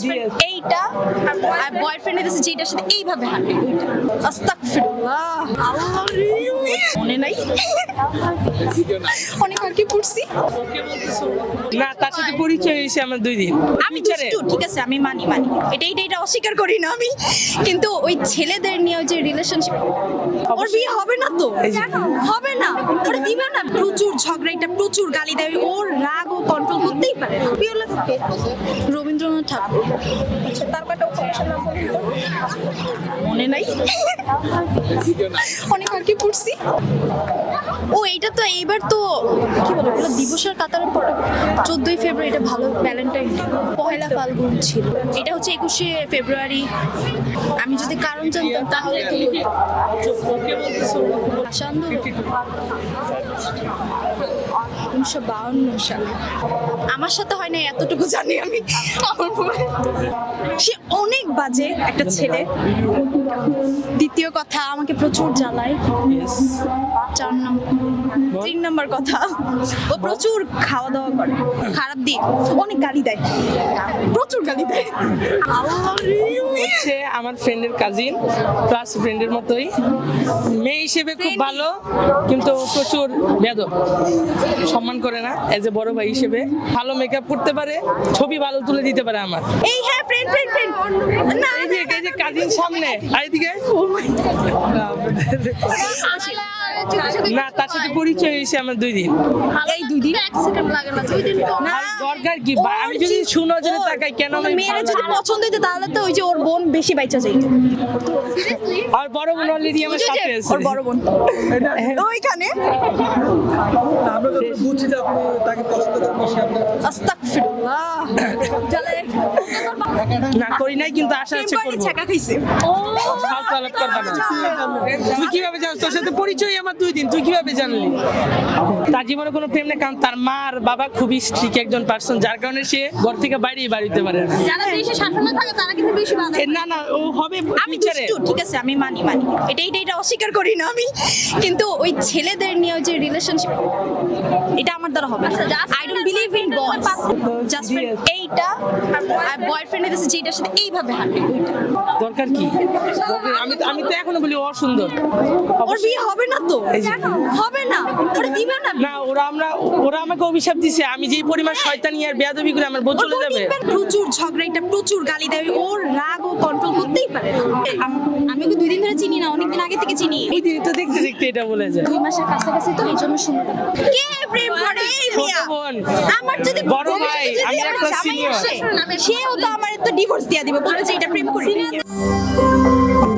Friend এইটা আর বয়ফ্রেন্ডের কাছে যেটার সাথে এইভাবে হাঁটে ওইটা। আস্তাগফিরুল্লাহ। আল্লাহ। মনে নাই? অনেক পড়ছি। না তার সাথে পরিচয় হয়েছে আমার দুই দিন। আমি দুষ্টু ঠিক আছে আমি মানি মানি। এটা এটা এটা অস্বীকার করি না আমি। কিন্তু ওই ছেলেদের নিয়ে ওই যে রিলেশনশিপ ওর বিয়ে হবে না তো? হবে না। ওর এটা প্রচুর গালি দেয়। ওর রাগ ও কন্ট্রোল করতেই পারে প্রিয় রবীন্দ্রনাথ ঠাকুর। আচ্ছা তার কটা উপন্যাসের নাম বলুন মনে নাই? অনেক আর কি পড়ছি। ও এইটা তো এইবার তো কি বলে ওগুলো দিবসের কাতারে পড়ে চোদ্দই ফেব্রুয়ারি এটা ভালো ভ্যালেন্টাইন পহেলা ফাল্গুন ছিল। এটা হচ্ছে একুশে ফেব্রুয়ারি। আমি যদি কারণ জানতাম তাহলে আন্দোলন। উনিশশো বাউন্ন সাল। আমার সাথে হয় না এতটুকু জানি আমি। সে অনেক বাজে একটা ছেলে। দ্বিতীয় কথা আমাকে প্রচুর জ্বালায়। চার নম্বর তিন নম্বর কথা ও প্রচুর খাওয়া দাওয়া করে। খারাপ দিক অনেক গালি দেয়। প্রচুর গালি দেয়। আল্লাহ। হচ্ছে আমার ফ্রেন্ডের কাজিন ক্লাস ফ্রেন্ডের মতোই মেয়ে হিসেবে খুব ভালো কিন্তু প্রচুর বেদ সম্মান করে না এজ এ বড় ভাই হিসেবে ভালো মেকআপ করতে পারে ছবি ভালো তুলে দিতে পারে আমার এই হ্যাঁ ফ্রেন্ড ফ্রেন্ড ফ্রেন্ড না এই যে কাজিন সামনে আর এদিকে না তার সাথে পরিচয় হয়েছে আমার দুই দিন। এই দুই দিন? না? দরকার কি? আমি যদি শুনো যদি তাকাই কেন আমি মেয়েরা যদি পছন্দ হইতো তাহলে তো ওই যে ওর বোন বেশি বাইচা যাইত আর বড় বোন অলরেডি আমার সাথে আছে। ওর বড় বোন। ওইখানে? আমরা যত বুঝছি যে আপনি তাকে পছন্দ করেন বেশি আপনার আস্তাগফিরুল্লাহ। জ্বালায়। না করি নাই কিন্তু আশা আছে করব। খাইছে। না তুই কীভাবে জানিস? তোর সাথে পরিচয় আমার দুই দিন। তুই কীভাবে জানলি? তার জীবনে কোনো প্রেম নেই কারণ তার মা আর বাবা খুবই স্ট্রিক একজন পার্সন যার কারণে সে ঘর থেকে বাইরেই বাড়িতে পারে। না যারা বেশি শাসনে থাকে তারা কিন্তু বেশি বাধা না না ও হবে আমি ঠিক আছে আমি মানি মানি। এটা এটা এটা অস্বীকার করি না আমি। কিন্তু ওই ছেলেদের নিয়ে ওই যে রিলেশনশিপ এটা আমার দ্বারা হবে আই ডোন্ট বিলিভ ইন বয়স জাস্ট এইটা আর বয়ফ্রেন্ডের কাছে যেটার সাথে এইভাবে হাঁটে দরকার কি? আমি তো- আমি তো এখনও বলি অসুন্দর ওর বিয়ে হবে না তো? হবে না। ওর দিবে না। না ওরা আমরা ওরা আমাকে অভিশাপ দিছে। আমি যেই পরিমাণ শয়তানি আর বেয়াদবি করে আমার বোঝ চলে যাবে। প্রচুর ঝগড়া এটা প্রচুর গালি দেয়। ওর রাগ ও কন্ট্রোল করতেই পারে আমি ওকে দুই দিন ধরে চিনি না অনেকদিন আগে থেকে চিনি। ওই দিনই তো দেখতে দেখতে এটা বলে যায়। দুই মাসের কাছাকাছি তো এই জন্য শুনতে কে প্রেম করে? এই মিয়া। আমার যদি বড় ভাই, আমি একটা। আসে, সেও তো আমার তো ডিভোর্স দিয়ে দিবে। বলে যে এটা প্রেম করি।